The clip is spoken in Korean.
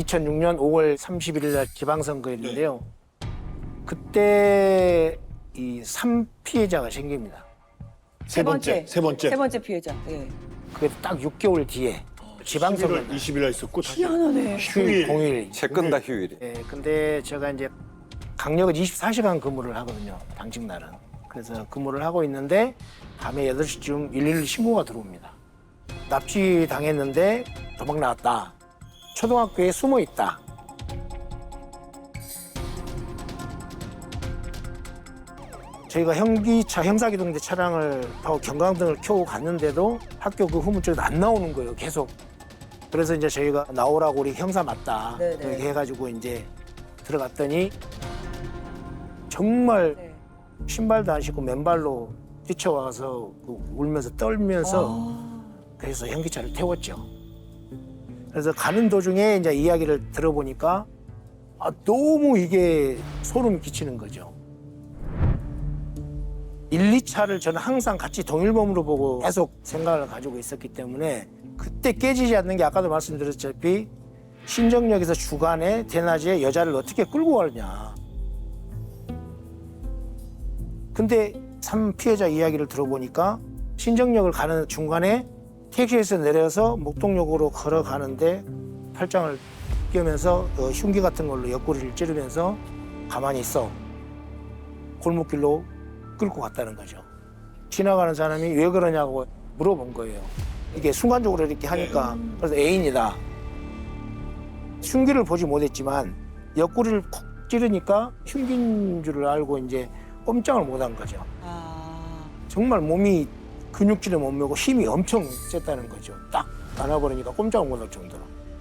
2006년 5월 31일 날 지방선거였는데요. 그때 이 3피해자가 생깁니다. 세 번째. 세 번째. 세 번째 피해자. 예. 그게 딱 6개월 뒤에 지방선거 11월 20일 날 있었고 희한하네. 휴일 공휴일. 채끈다 휴일이. 예, 근데 제가 이제 강력은 24시간 근무를 하거든요. 당직 날은. 그래서 근무를 하고 있는데 밤에 8시쯤 112 신고가 들어옵니다. 납치 당했는데 도망 나왔다. 초등학교에 숨어 있다. 저희가 형기차 형사기동대 차량을 타고 경광등을 켜고 갔는데도 학교 그 후문 쪽에 안 나오는 거예요. 계속. 그래서 이제 저희가 나오라고 우리 형사 맞다. 네네. 이렇게 해가지고 이제 들어갔더니 정말 네. 신발도 안 신고 맨발로 뛰쳐와서 그 울면서 떨면서 아. 그래서 현기차를 태웠죠. 그래서 가는 도중에 이제 이야기를 들어보니까 아, 너무 이게 소름 끼치는 거죠. 1, 2차를 저는 항상 같이 동일범으로 보고 계속 생각을 가지고 있었기 때문에 그때 깨지지 않는 게 아까도 말씀드렸다시피 신정역에서 주간에 대낮에 여자를 어떻게 끌고 가느냐. 근데 삼 피해자 이야기를 들어보니까 신정역을 가는 중간에 택시에서 내려서 목동역으로 걸어가는데 팔짱을 끼우면서 어, 흉기 같은 걸로 옆구리를 찌르면서 가만히 있어 골목길로 끌고 갔다는 거죠. 지나가는 사람이 왜 그러냐고 물어본 거예요. 이게 순간적으로 이렇게 하니까 그래서 애인이다. 흉기를 보지 못했지만 옆구리를 콕 찌르니까 흉기인 줄을 알고 이제 꼼짝을 못한 거죠. 아. 정말 몸이 근육질의 몸매고 힘이 엄청 셌다는 거죠. 딱 안아버리니까 꼼짝을 못할 정도로.